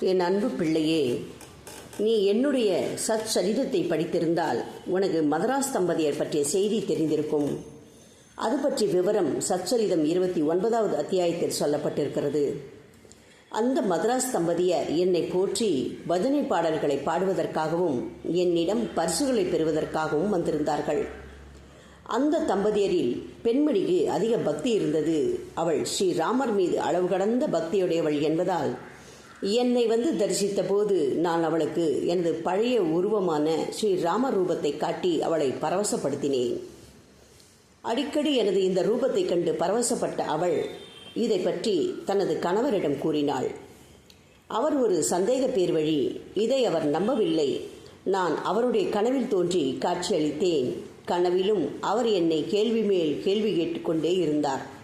என் அன்பு பிள்ளையே நீ என்னுடைய சத் சரிதத்தை படித்திருந்தால் உனக்கு மதராஸ் தம்பதியர் பற்றிய செய்தி தெரிந்திருக்கும். அது பற்றி விவரம் சச்சரிதம் இருபத்தி ஒன்பதாவது அத்தியாயத்தில் சொல்லப்பட்டிருக்கிறது. அந்த மதராஸ் தம்பதியர் என்னை போற்றி பஜனை பாடல்களை பாடுவதற்காகவும் என்னிடம் பரிசுகளை பெறுவதற்காகவும் வந்திருந்தார்கள். அந்த தம்பதியரில் பெண்மணிக்கு அதிக பக்தி இருந்தது. அவள் ஸ்ரீராமர் மீது அளவு கடந்த பக்தியுடையவள் என்பதால் என்னை வந்து தரிசித்த போது நான் அவளுக்கு எனது பழைய உருவமான ஸ்ரீராம ரூபத்தை காட்டி அவளை பரவசப்படுத்தினேன். அடிக்கடி எனது இந்த ரூபத்தை கண்டு பரவசப்பட்ட அவள் இதை பற்றி தனது கணவரிடம் கூறினாள். அவர் ஒரு சந்தேக பேர் வழி இதை அவர் நம்பவில்லை. நான் அவருடைய கனவில் தோன்றி காட்சியளித்தேன். கனவிலும் அவர் என்னை கேள்வி மேல் கேள்வி கேட்டுக்கொண்டே இருந்தார்.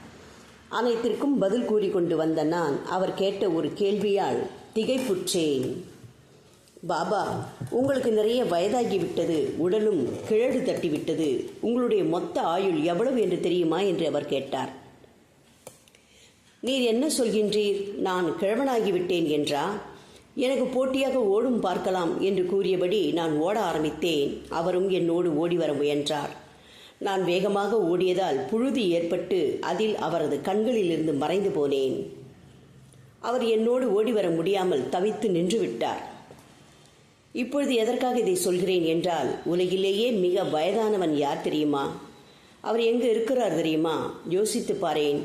அனைத்திற்கும் பதில் கூறிக்கொண்டு வந்த நான் அவர் கேட்ட ஒரு கேள்வியால் திகைப்புற்றேன். பாபா உங்களுக்கு நிறைய வயதாகிவிட்டது. உடலும் கிழடு தட்டிவிட்டது. உங்களுடைய மொத்த ஆயுள் எவ்வளவு என்று தெரியுமா? என்று அவர் கேட்டார். நீர் என்ன சொல்கின்றீர்? நான் கிழவனாகிவிட்டேன் என்றா? எனக்கு போட்டியாக ஓடும் பார்க்கலாம் என்று கூறியபடி நான் ஓட ஆரம்பித்தேன். அவரும் என்னோடு ஓடி வர முயன்றார். நான் வேகமாக ஓடியதால் புழுதி ஏற்பட்டு அதில் அவரது கண்களிலிருந்து மறைந்து போனேன். அவர் என்னோடு ஓடி வர முடியாமல் தவித்து நின்று விட்டார். இப்பொழுது எதற்காக இதை சொல்கிறேன் என்றால் உலகிலேயே மிக வயதானவன் யார் தெரியுமா? அவர் எங்கு இருக்கிறார் தெரியுமா? யோசித்து பாரேன்.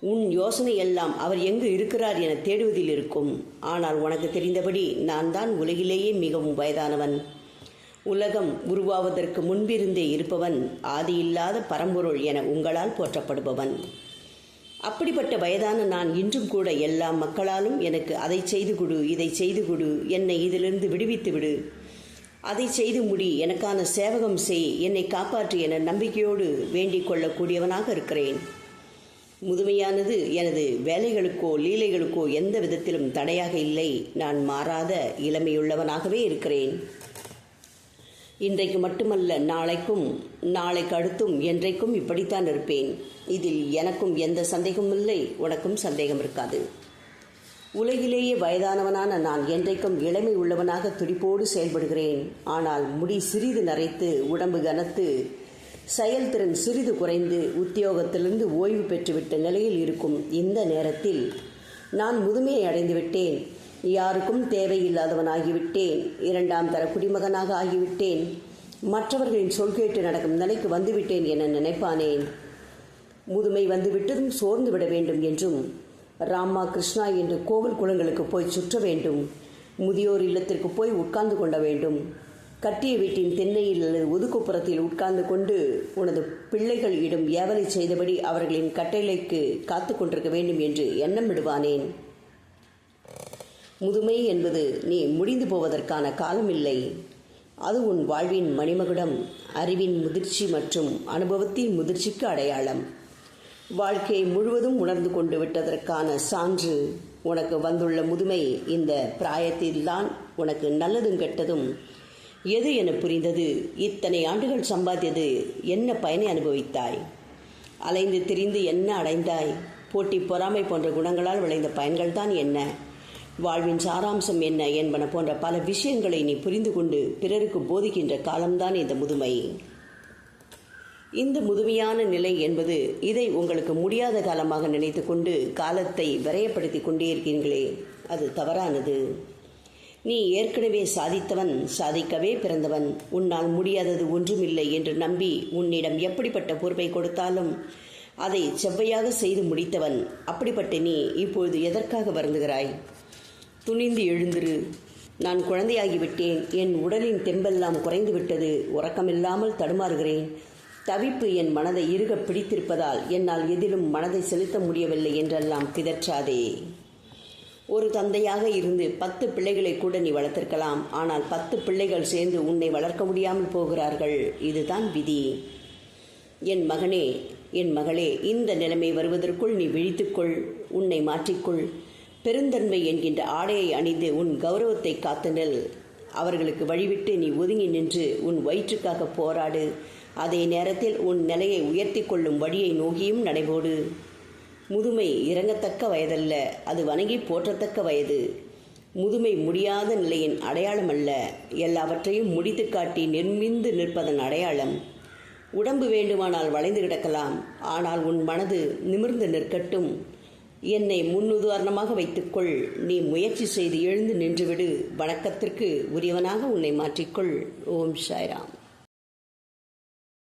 உன் யோசனை எல்லாம் அவர் எங்கு இருக்கிறார் என தேடுவதில் இருக்கும். ஆனால் உனக்கு தெரிந்தபடி நான் தான் உலகிலேயே மிகவும் வயதானவன். உலகம் உருவாவதற்கு முன்பிருந்தே இருப்பவன் ஆதியில்லாத பரம்பொருள் என உங்களால் போற்றப்படுபவன். அப்படிப்பட்ட வயதான நான் இன்றும் கூட எல்லா மக்களாலும் எனக்கு அதை செய்து கொடு இதை செய்து கொடு என்னை இதிலிருந்து விடுவித்து விடு அதை செய்து முடி எனக்கான சேவகம் செய் என்னை காப்பாற்று என நம்பிக்கையோடு வேண்டிக் கொள்ளக்கூடியவனாக இருக்கிறேன். முதுமையானது எனது வேலைகளுக்கோ லீலைகளுக்கோ எந்த விதத்திலும் தடையாக இல்லை. நான் மாறாத இளமையுள்ளவனாகவே இருக்கிறேன். இன்றைக்கு மட்டுமல்ல நாளைக்கும் நாளைக்கு அடுத்தும் என்றைக்கும் இப்படித்தான் இருப்பேன். இதில் எனக்கும் எந்த சந்தேகமும் இல்லை உனக்கும் சந்தேகம் இருக்காது. உலகிலேயே வயதானவனான நான் என்றைக்கும் இளமை உள்ளவனாக துடிப்போடு செயல்படுகிறேன். ஆனால் முடி சிறிது நரைத்து உடம்பு கனத்து செயல்திறன் சிறிது குறைந்து உத்தியோகத்திலிருந்து ஓய்வு பெற்றுவிட்ட நிலையில் இருக்கும் இந்த நேரத்தில் நான் முதுமையை அடைந்துவிட்டேன். யாருக்கும் தேவையில்லாதவனாகிவிட்டேன். இரண்டாம் தர குடிமகனாக ஆகிவிட்டேன். மற்றவர்களின் சொல் கேட்டு நடக்கும் நிலைக்கு வந்துவிட்டேன் என நினைப்பானேன் முதுமை வந்துவிட்டதும் சோர்ந்து விட வேண்டும் என்றும் ராமா கிருஷ்ணா என்று கோவில் குளங்களுக்கு போய் சுற்ற வேண்டும். முதியோர் இல்லத்திற்கு போய் உட்கார்ந்து கொள்ள வேண்டும். கட்டிய வீட்டின் தென்னையில் அல்லது ஒதுக்குப்புறத்தில் உட்கார்ந்து கொண்டு உனது பிள்ளைகள் இடும் ஏவலை செய்தபடி அவர்களின் கட்டளைக்கு காத்து கொண்டிருக்க வேண்டும் என்று எண்ணம் விடுவானேன் முதுமை என்பது நீ முடிந்து போவதற்கான காலமில்லை. அது உன் வாழ்வின் மணிமகுடம் அறிவின் முதிர்ச்சி மற்றும் அனுபவத்தின் முதிர்ச்சிக்கு அடையாளம். வாழ்க்கை முழுவதும் உணர்ந்து கொண்டு விட்டதற்கான சான்று உனக்கு வந்துள்ள முதுமை இந்த பிராயத்தில்தான் உனக்கு நல்லதும் கெட்டதும். எது என புரிந்தது? இத்தனை ஆண்டுகள் சம்பாதியது என்ன பயனை அனுபவித்தாய்? அலைந்து திரிந்து என்ன அடைந்தாய்? போட்டி பொறாமை போன்ற குணங்களால் விளைந்த பயன்கள் தான் என்ன? வாழ்வின் சாராம்சம் என்ன என்பன போன்ற பல விஷயங்களை நீ புரிந்து கொண்டு பிறருக்கு போதிக்கின்ற காலம்தான் இந்த முதுமை. இந்த முதுமையான நிலை என்பது இதை உங்களுக்கு முடியாத காலமாக நினைத்து கொண்டு காலத்தை விரயப்படுத்தி கொண்டே இருக்கிறீர்களே அது தவறானது. நீ ஏற்கனவே சாதித்தவன் சாதிக்கவே பிறந்தவன். உன்னால் முடியாதது ஒன்றுமில்லை என்று நம்பி உன்னிடம் எப்படிப்பட்ட பொறுப்பை கொடுத்தாலும் அதை செவ்வையாக செய்து முடித்தவன். அப்படிப்பட்ட நீ இப்பொழுது எதற்காக வருந்துகிறாய்? துணிந்து எழுந்திரு. நான் குழந்தையாகிவிட்டேன். என் உடலின் தெம்பெல்லாம் குறைந்துவிட்டது. உறக்கமில்லாமல் தடுமாறுகிறேன். தவிப்பு என் மனதை இறுக பிடித்திருப்பதால் என்னால் எதிலும் மனதை செலுத்த முடியவில்லை என்றெல்லாம் பிதற்றாதே. ஒரு தந்தையாக இருந்து பத்து பிள்ளைகளை கூட நீ வளர்த்திருக்கலாம். ஆனால் பத்து பிள்ளைகள் சேர்ந்து உன்னை வளர்க்க முடியாமல் போகிறார்கள். இதுதான் விதி. என் மகனே என் மகளே இந்த நிலைமை வருவதற்குள் நீ விழித்துக்கொள். உன்னை மாற்றிக்கொள். பெருந்தன்மை என்கின்ற ஆடையை அணிந்து உன் கௌரவத்தை காத்து நெல். அவர்களுக்கு வழிவிட்டு நீ ஒதுங்கி நின்று உன் வயிற்றுக்காக போராடு. அதே நேரத்தில் உன் நிலையை உயர்த்தி கொள்ளும் வழியை நோக்கியும் நடைபோடு. முதுமை இறங்கத்தக்க வயதல்ல அது வணங்கி போற்றத்தக்க வயது. முதுமை முடியாத நிலையின் அடையாளம் அல்ல எல்லாவற்றையும் முடித்து காட்டி நிர்மிந்து நிற்பதன் அடையாளம். உடம்பு வேண்டுமானால் வளைந்து கிடக்கலாம் ஆனால் உன் மனது நிமிர்ந்து நிற்கட்டும். என்னை முன்னுதாரணமாக வைத்துக்கொள். நீ முயற்சி செய்து எழுந்து நின்றுவிடு. வணக்கத்திற்கு உரியவனாக உன்னை மாற்றிக்கொள். ஓம் சாய்ராம்.